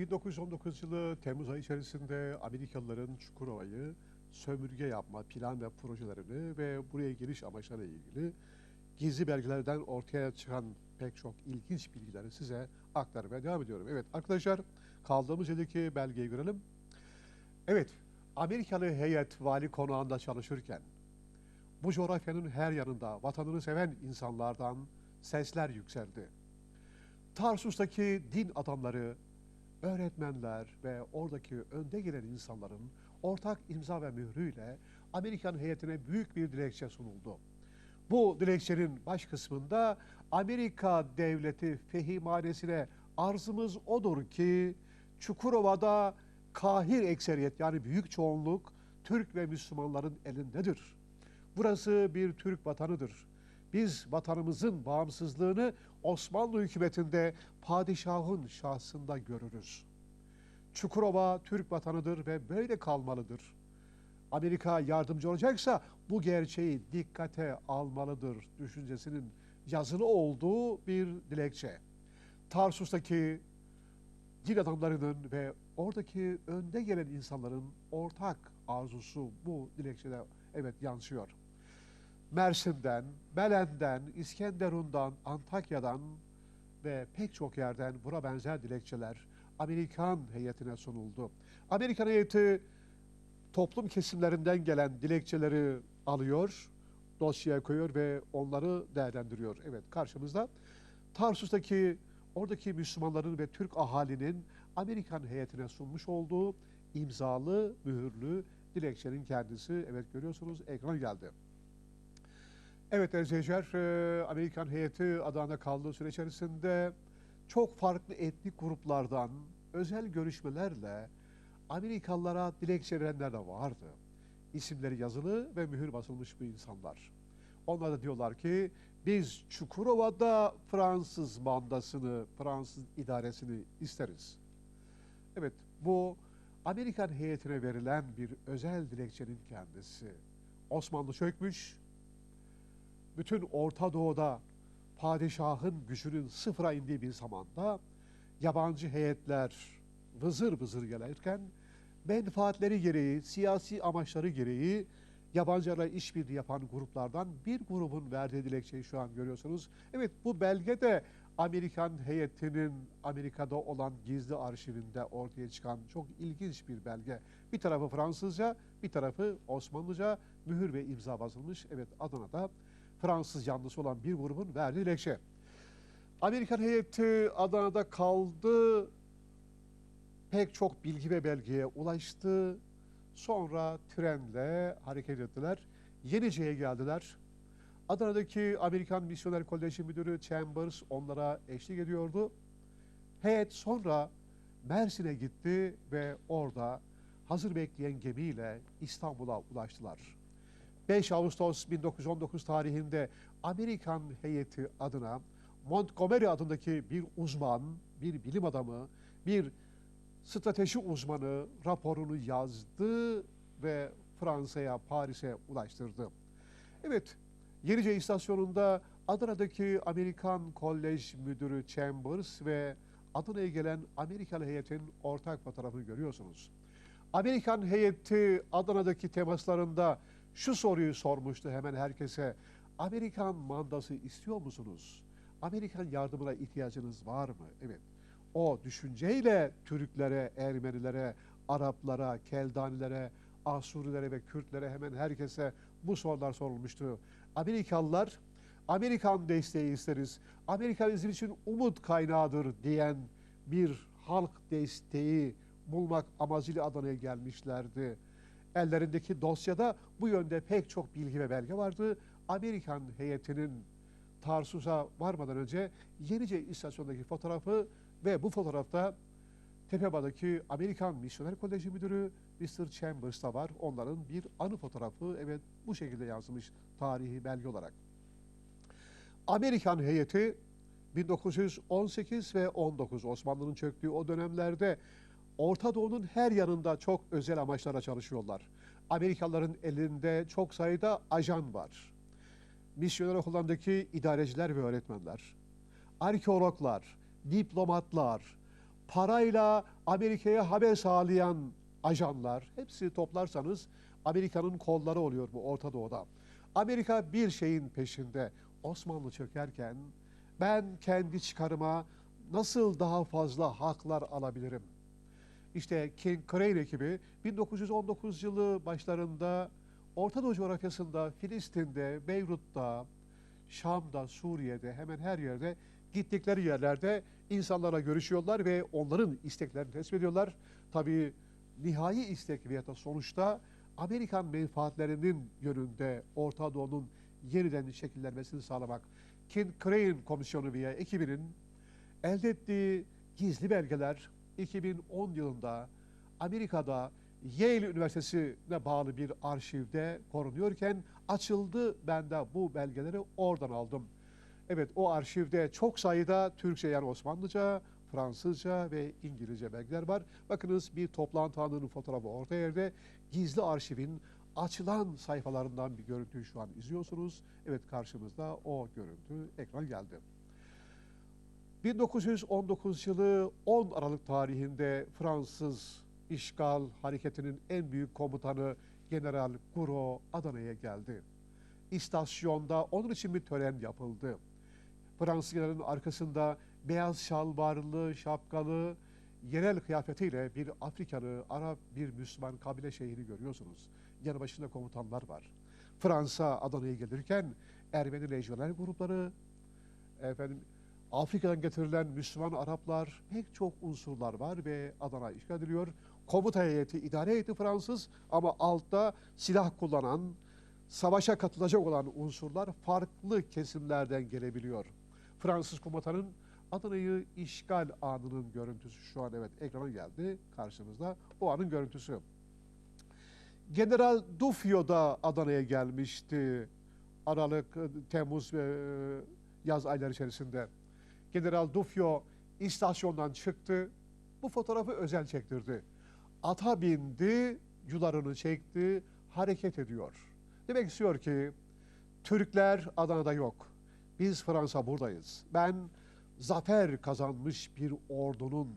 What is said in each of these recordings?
1919 yılı Temmuz ayı içerisinde Amerikalıların Çukurova'yı sömürge yapma plan ve projelerini ve buraya giriş amaçlarıyla ilgili gizli belgelerden ortaya çıkan pek çok ilginç bilgileri size aktarmaya devam ediyorum. Evet arkadaşlar kaldığımız yerdeki belgeyi görelim. Evet Amerikalı heyet vali konağında çalışırken bu coğrafyanın her yanında vatanını seven insanlardan sesler yükseldi. Tarsus'taki din adamları, öğretmenler ve oradaki önde gelen insanların ortak imza ve mührüyle Amerikan heyetine büyük bir dilekçe sunuldu. Bu dilekçenin baş kısmında Amerika devleti fehimanesine arzımız odur ki Çukurova'da kahir ekseriyet yani büyük çoğunluk Türk ve Müslümanların elindedir. Burası bir Türk vatanıdır. Biz vatanımızın bağımsızlığını Osmanlı hükümetinde padişahın şahsında görürüz. Çukurova Türk vatanıdır ve böyle kalmalıdır. Amerika yardımcı olacaksa bu gerçeği dikkate almalıdır düşüncesinin yazılı olduğu bir dilekçe. Tarsus'taki din adamlarının ve oradaki önde gelen insanların ortak arzusu bu dilekçede evet yansıyor. Mersin'den, Belen'den, İskenderun'dan, Antakya'dan ve pek çok yerden buna benzer dilekçeler Amerikan heyetine sunuldu. Amerikan heyeti toplum kesimlerinden gelen dilekçeleri alıyor, dosyaya koyuyor ve onları değerlendiriyor. Evet karşımızda Tarsus'taki oradaki Müslümanların ve Türk ahalinin Amerikan heyetine sunmuş olduğu imzalı, mühürlü dilekçenin kendisi. Evet görüyorsunuz ekran geldi. Evet izleyiciler, e, Amerikan heyeti Adana'da kaldığı süre içerisinde çok farklı etnik gruplardan özel görüşmelerle Amerikalılara dilekçe verenler de vardı. İsimleri yazılı ve mühür basılmış bu insanlar. Onlar da diyorlar ki biz Çukurova'da Fransız mandasını, Fransız idaresini isteriz. Evet bu Amerikan heyetine verilen bir özel dilekçenin kendisi. Osmanlı çökmüş, bütün Orta Doğu'da padişahın gücünün sıfıra indiği bir zamanda yabancı heyetler vızır vızır gelirken menfaatleri gereği, siyasi amaçları gereği yabancılarla işbirliği yapan gruplardan bir grubun verdiği dilekçeyi şu an görüyorsunuz. Evet bu belge de Amerikan heyetinin Amerika'da olan gizli arşivinde ortaya çıkan çok ilginç bir belge. Bir tarafı Fransızca, bir tarafı Osmanlıca mühür ve imza basılmış. Evet Adana'da Fransız yanlısı olan bir grubun verdiği dilekçe. Amerikan heyeti Adana'da kaldı, pek çok bilgi ve belgeye ulaştı. Sonra trenle hareket ettiler. Yenice'ye geldiler. Adana'daki Amerikan Misyoner Koleji Müdürü Chambers onlara eşlik ediyordu. Heyet sonra Mersin'e gitti ve orada hazır bekleyen gemiyle İstanbul'a ulaştılar. 5 Ağustos 1919 tarihinde Amerikan heyeti adına Montgomery adındaki bir uzman, bir bilim adamı, bir strateji uzmanı raporunu yazdı ve Fransa'ya, Paris'e ulaştırdı. Evet, Yenice istasyonunda Adana'daki Amerikan Kolej Müdürü Chambers ve Adana'ya gelen Amerikalı heyetin ortak fotoğrafını görüyorsunuz. Amerikan heyeti Adana'daki temaslarında şu soruyu sormuştu hemen herkese. Amerikan mandası istiyor musunuz? Amerikan yardımına ihtiyacınız var mı? Evet. O düşünceyle Türklere, Ermenilere, Araplara, Keldanilere, Asurilere ve Kürtlere hemen herkese bu sorular sorulmuştu. Amerikalılar Amerikan desteği isteriz. Amerika bizim için umut kaynağıdır diyen bir halk desteği bulmak amacıyla Adana'ya gelmişlerdi. Ellerindeki dosyada bu yönde pek çok bilgi ve belge vardı. Amerikan heyetinin Tarsus'a varmadan önce Yenice istasyonundaki fotoğrafı ve bu fotoğrafta Tepeba'daki Amerikan Misyoner Koleji Müdürü Mr. Chambers da var. Onların bir anı fotoğrafı evet bu şekilde yansımış tarihi belge olarak. Amerikan heyeti 1918 ve 19 Osmanlı'nın çöktüğü o dönemlerde Orta Doğu'nun her yanında çok özel amaçlara çalışıyorlar. Amerikalıların elinde çok sayıda ajan var. Misyoner okullarındaki idareciler ve öğretmenler, arkeologlar, diplomatlar, parayla Amerika'ya haber sağlayan ajanlar, hepsi toplarsanız Amerika'nın kolları oluyor bu Orta Doğu'da. Amerika bir şeyin peşinde. Osmanlı çökerken ben kendi çıkarıma nasıl daha fazla haklar alabilirim? İşte King Crane ekibi 1919 yılı başlarında Orta Doğu coğrafyasında, Filistin'de, Beyrut'ta, Şam'da, Suriye'de hemen her yerde gittikleri yerlerde insanlarla görüşüyorlar ve onların isteklerini tespit ediyorlar. Tabii nihai istek veya da sonuçta Amerikan menfaatlerinin yönünde Orta Doğu'nun yeniden şekillenmesini sağlamak. King Crane Komisyonu veya ekibinin elde ettiği gizli belgeler 2010 yılında Amerika'da Yale Üniversitesi'ne bağlı bir arşivde korunuyorken açıldı. Ben de bu belgeleri oradan aldım. Evet o arşivde çok sayıda Türkçe yani Osmanlıca, Fransızca ve İngilizce belgeler var. Bakınız bir toplantı anının fotoğrafı orta yerde. Gizli arşivin açılan sayfalarından bir görüntüyü şu an izliyorsunuz. Evet karşımızda o görüntü ekran geldi. 1919 yılı 10 Aralık tarihinde Fransız işgal hareketinin en büyük komutanı General Gouraud Adana'ya geldi. İstasyonda onun için bir tören yapıldı. Fransız generalin arkasında beyaz şalvarlı, şapkalı, yerel kıyafetiyle bir Afrikalı, Arap, bir Müslüman kabile şehri görüyorsunuz. Yanı başında komutanlar var. Fransa Adana'ya gelirken Ermeni lejyoner grupları, efendim Afrika'dan getirilen Müslüman Araplar, pek çok unsurlar var ve Adana işgal ediliyor. Komuta heyeti, idare heyeti Fransız ama altta silah kullanan, savaşa katılacak olan unsurlar farklı kesimlerden gelebiliyor. Fransız komutanın Adana'yı işgal anının görüntüsü şu an evet ekrana geldi karşımızda. O anın görüntüsü. General Dufio da Adana'ya gelmişti. Aralık, Temmuz ve yaz ayları içerisinde. General Dufio istasyondan çıktı. Bu fotoğrafı özel çektirdi. Ata bindi, yularını çekti, hareket ediyor. Demek istiyor ki Türkler Adana'da yok. Biz Fransa buradayız. Ben zafer kazanmış bir ordunun,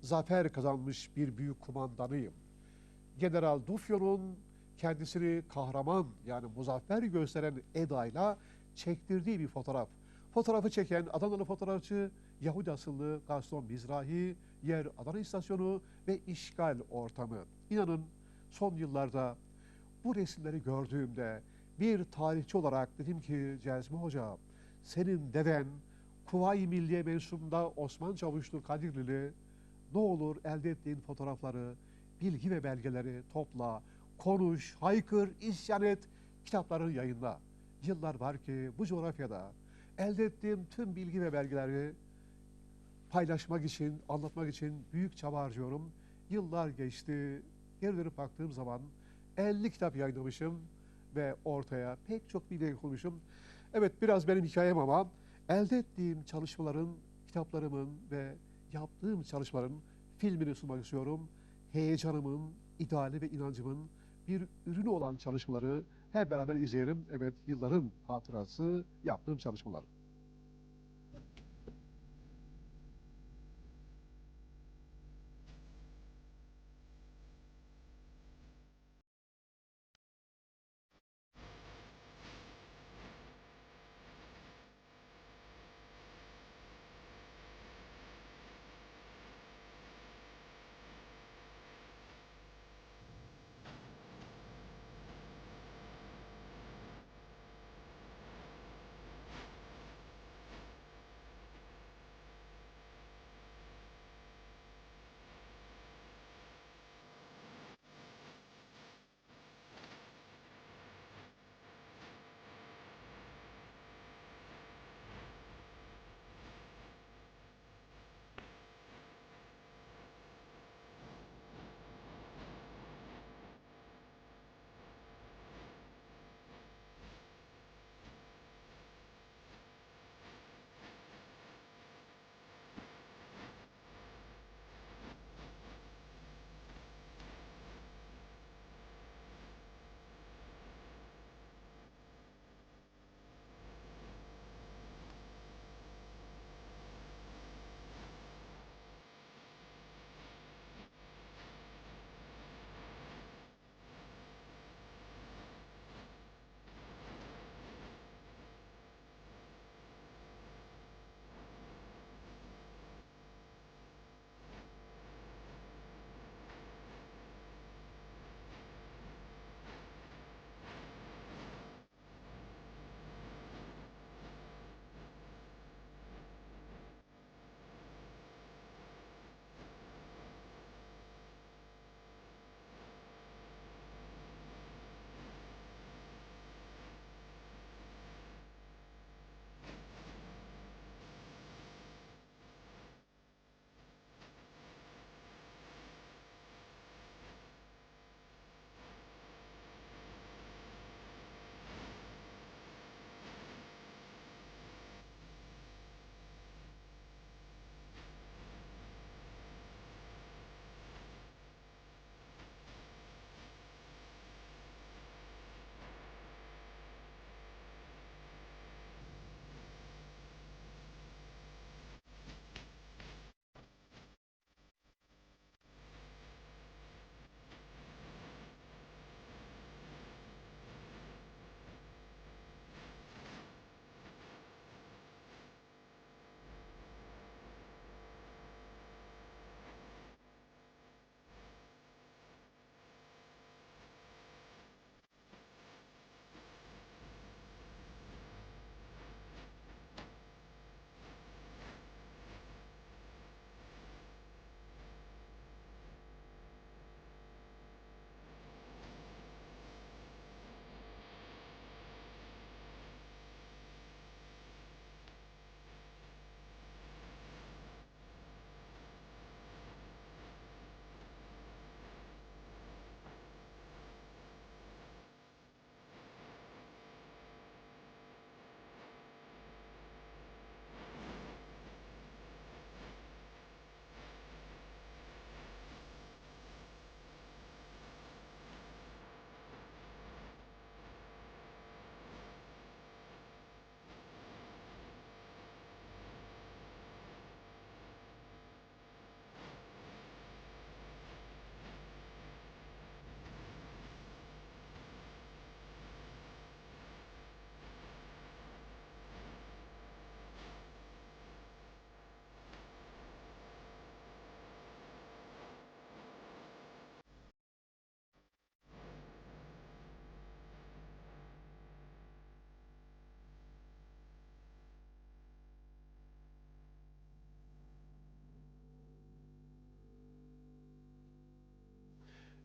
zafer kazanmış bir büyük kumandanıyım. General Dufio'nun kendisini kahraman yani muzaffer gösteren edayla çektirdiği bir fotoğraf. Fotoğrafı çeken Adanalı fotoğrafçı Yahudi asıllı Gaston Mizrahi, yer Adana istasyonu ve işgal ortamı. İnanın son yıllarda bu resimleri gördüğümde bir tarihçi olarak dedim ki Cezmi Hoca, senin deden Kuvayi Milliye mensubunda Osman Çavuşlu Kadirlili ne olur elde ettiğin fotoğrafları, bilgi ve belgeleri topla, konuş, haykır, isyan et, kitaplarını yayınla. Yıllar var ki bu coğrafyada elde ettiğim tüm bilgi ve belgeleri paylaşmak için, anlatmak için büyük çaba harcıyorum. Yıllar geçti. Geri dönüp baktığım zaman 50 kitap yayınlamışım ve ortaya pek çok bilgi koymuşum. Evet biraz benim hikayem ama elde ettiğim çalışmaların, kitaplarımın ve yaptığım çalışmaların filmini sunmak istiyorum. Heyecanımın, ideali ve inancımın bir ürünü olan çalışmaları hep beraber izleyelim. Evet yılların hatırası yaptığım çalışmalar.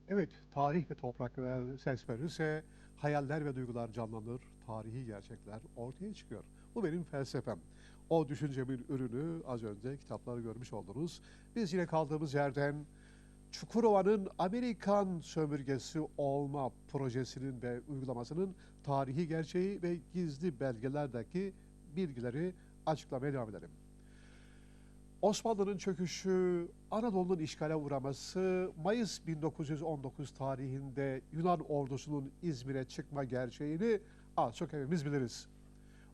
Evet, tarih ve topraklar ses verirse hayaller ve duygular canlanır, tarihi gerçekler ortaya çıkıyor. Bu benim felsefem. O düşüncemin ürünü az önce kitapları görmüş oldunuz. Biz yine kaldığımız yerden Çukurova'nın Amerikan sömürgesi olma projesinin ve uygulamasının tarihi gerçeği ve gizli belgelerdeki bilgileri açıklamaya devam edelim. Osmanlı'nın çöküşü, Anadolu'nun işgale uğraması, Mayıs 1919 tarihinde Yunan ordusunun İzmir'e çıkma gerçeğini az çok hepimiz biliriz.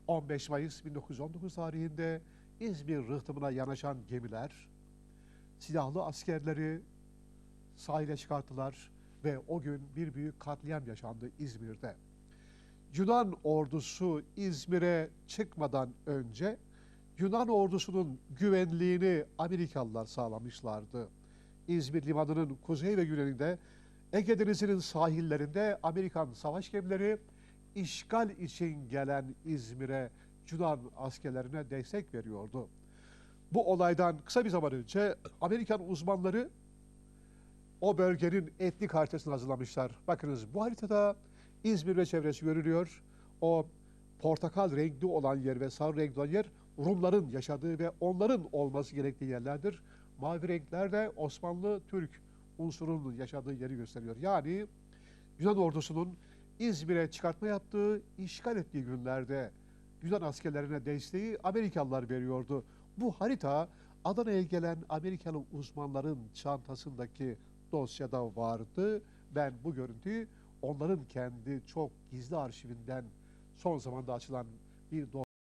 15 Mayıs 1919 tarihinde İzmir rıhtımına yanaşan gemiler, silahlı askerleri sahile çıkarttılar ve o gün bir büyük katliam yaşandı İzmir'de. Yunan ordusu İzmir'e çıkmadan önce Yunan ordusunun güvenliğini Amerikalılar sağlamışlardı. İzmir limanının kuzey ve güneyinde Ege Denizi'nin sahillerinde Amerikan savaş gemileri işgal için gelen İzmir'e Yunan askerlerine destek veriyordu. Bu olaydan kısa bir zaman önce Amerikan uzmanları o bölgenin etnik haritasını hazırlamışlar. Bakınız bu haritada İzmir ve çevresi görülüyor. O portakal renkli olan yer ve sarı renkli olan yer Rumların yaşadığı ve onların olması gerektiği yerlerdir. Mavi renkler de Osmanlı Türk unsurunun yaşadığı yeri gösteriyor. Yani Yunan ordusunun İzmir'e çıkartma yaptığı, işgal ettiği günlerde Yunan askerlerine desteği Amerikalılar veriyordu. Bu harita Adana'ya gelen Amerikalı uzmanların çantasındaki dosyada vardı. Ben bu görüntüyü onların kendi çok gizli arşivinden son zamanda açılan bir dosya